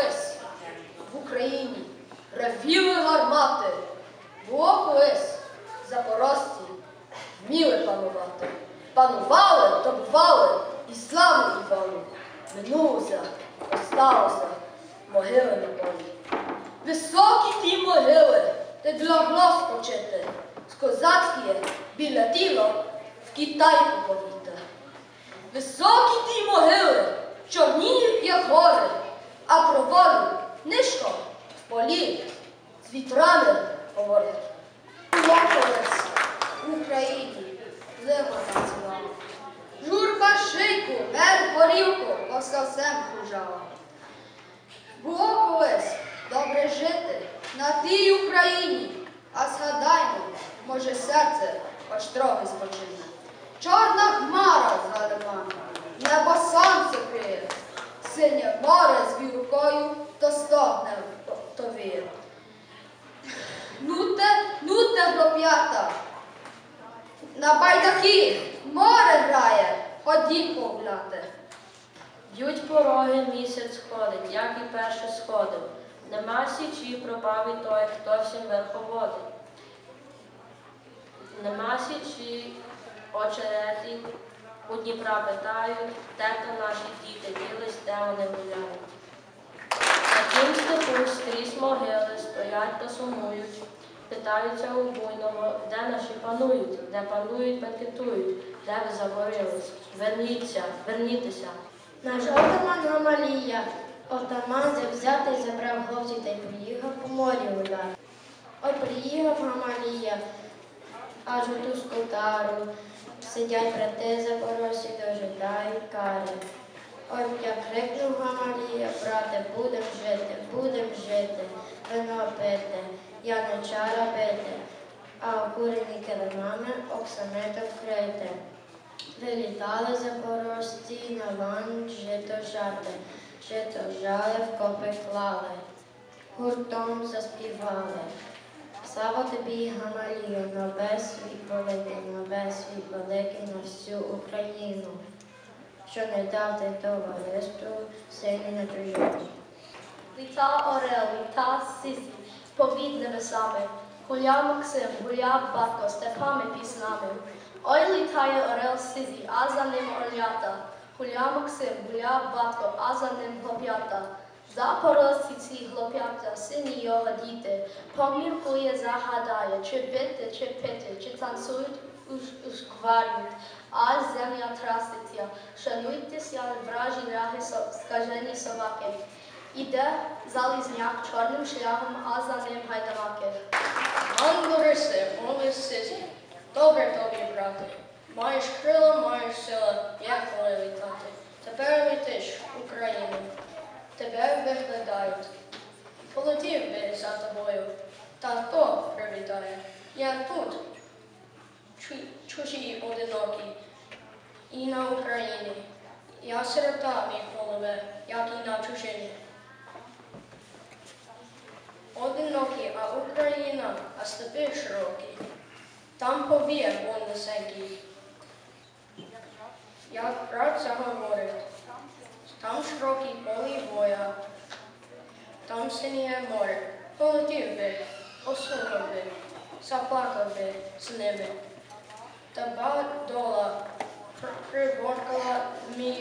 колись в Україні ревіли гармати, було колись запорожці вміли панувати. Панували, тобували і славу Івану. Минулося, осталося могили на полі. Високі ті могили, де для глас почити, з козацькі біля тіла в Китай поповіте. Високі ті могили, чорніють, як гори, а про волю нишко в полі з вітрами говорить. Лопалась в Україні, лиго танцювала. Журба шийку, вер горілку, осавсем кружала. Було колись добре жити на тій Україні, а згадаймо, може серце хоч трохи спочине. Чорна хмара за лиманом, небо сонце криє, синє море з вірукою, то стогне, то, то віє. Нуте, нуте хлоп'ята, на байдаки море грає, ходім погуляти. Б'ють пороги, місяць сходить, як і перше сходив. Нема січі, пропав і той, хто всім верховодить. Нема січі, очереті, у Дніпра питають, де то наші діти ділись, де вони гуляють. Тім степу скрізь могили, стоять та сумують, питаються у буйного, де наші панують, де панують, бенкетують, де ви заборились. Верніться, вернітеся. Наш отаман Гамалія, отаман завзятий забрав хлопців та й приїхав по морі гуляти. Ой, приїхав Гамалія, аж у ту скотару. Сидять брати запорожці, дожидають кари. Ой, як крикнув Гамалія, брате, будем жити, будем жити, вино пити, яничара бити, а окурені килимами оксамитом вкрити. Вилітали запорожці на лан жито жати, жито жали, в копи клали, гуртом заспівали. Слава тобі, Гамалію, на весь свій великий, на весь свій великий, на всю Україну, що не дав ти товариству сильний на чужину. Літа орел, літа сисі, повід небесами, гуля Максим, гуля батько степами піснами. Ой літає орел сизі, а за ним орлята. Гуля Максим, гуля батько, а за ним хлоп'ята. Запорожці ці хлоп'ята, сині його діти, поміркує, загадає, чи бити, чи пити, чи танцюють, уж- ушкварюють, а земля траситься. Шануйтеся, вражі ляги, скажені собаки. Іде залізняк чорним шляхом, а за ним гайдамаки. Ангориси, мови сизі, добре тобі, брате. Маєш крила, маєш сила, як коли літати. Тепер летиш Україну, тебе виглядають. Полетів би за тобою, та хто привітає? Я тут, 出去一步的落地，一闹二一呢，要是的大米破了呗，要地闹出去呢。我的诺基啊，乌克兰呢，啊是被吃肉的，当破壁也不能塞地，要让咱们摸的，当吃肉的玻璃锅呀，当是你还摸的，破地呗，我受了呗，啥怕个呗，是那呗。Tabadola, Criboncola, me